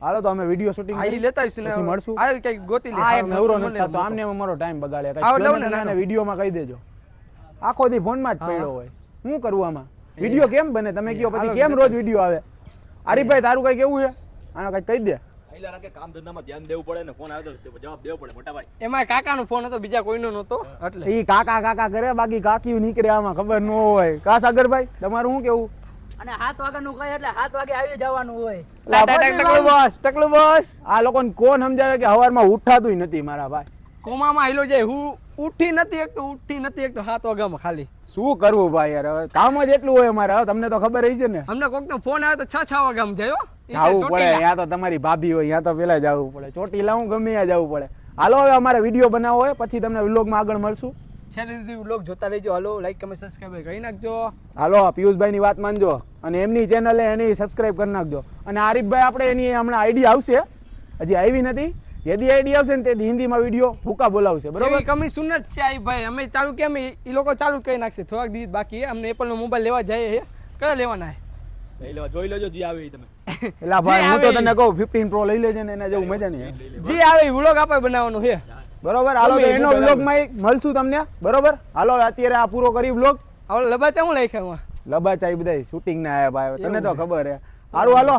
હાલો તો અમે video shooting આઈ લેતા આવીશું ને મળશું. આ કંઈક ગોતી લે. આ એક નવરો મસ્ત તો આમને અમારો ટાઈમ બગાડે. કઈ કઈ લઉં ને વિડિયો માં કહી દેજો. આખો દી ફોનમાં જ પડ્યો હોય. શું કરવું આમાં? વિડિયો કેમ બને? તમે કયો પછી કેમ રોજ વિડિયો આવે? આરીફભાઈ તારું કઈ કેવું છે? આનો કઈ કહી દે. આઈલા રાખે કામ ધંધામાં ધ્યાન દેવું પડે ને ફોન આવે તો જવાબ દેવો પડે મોટા ભાઈ. એમાં કાકાનો ફોન હતો બીજા કોઈનો નહોતો. એટલે ઈ કાકા કાકા કરે બાકી કાકીયું નીકળે આમાં ખબર ન હોય. કા સાગરભાઈ તમારું શું કેવું? અને સાત વાગ્યાનું કહે એટલે હાથ વાગે આવી જવાનું હોય. ટકલું બોસ ટકલું બોસ. આ લોકોને કોણ સમજાવે કે હવારમાં ઉઠાતું નથી મારા ભાઈ? કોમામાં આયલો જાય હું ઉઠી નથી એક તો ઉઠી નથી એક તો સાત વાગ્યામાં ખાલી. શું કરવું ભાઈ યાર? હવે કામ જ એટલું હોય અમારે. હવે તમને તો ખબર હશે ને. અમને કોક તો ફોન આવ્યો તો છ છ વાગ્યામાં જાય હો. જવું પડે. ત્યાં તો તમારી ભાભી હોય ત્યાં તો પેલા જવું પડે. ચોટી લાવું ગમે ત્યાં જવું પડે. હાલો હવે અમારે વીડિયો બનાવવો હોય પછી તમને વ્લોગમાં આગળ મળશું. છેલ્લે સુધી વ્લોગ જોતા રહેજો. હાલો લાઈક કમેન્ટ સબસ્ક્રાઈબ કરી નાખજો. હાલો પિયુષભાઈ ની વાત માનજો. અને એમની ચેનલ એની સબસ્ક્રાઈબ કરી નાખજો. અને આરીફભાઈ આપણે એની હમણાં આઈડી આવશે. હજી આવી નથી. જેદી આઈડી આવશે ને તેથી હિન્દીમાં વીડિયો ભૂકા બોલાવશે. બરોબર? કમી સુન જ છે આઈ ભાઈ અમે ચાલુ કેમ એ લોકો ચાલુ કરી નાખશે. થોડાક દિવસ બાકી અમને એપલ નો મોબાઈલ લેવા જાય છે. કયા લેવાના છે? જોઈ લેજો જે આવે તમે. એટલે ભાઈ હું તો તને કહું ફિફ્ટીન પ્રો લઈ લેજે ને એના જેવું મજા નહીં જે આવે. વ્લોગ આપણે બનાવવાનો છે. બરોબર? હાલો તો એનો વ્લોગમાં મળશું તમને. બરોબર? હાલો અત્યારે આ પૂરો કરી વ્લોગ હવે લબાચા હું લખ્યા લબાચા બધા શૂટિંગ ના આયા ભાઈ. તને તો ખબર હે. સારું હાલો.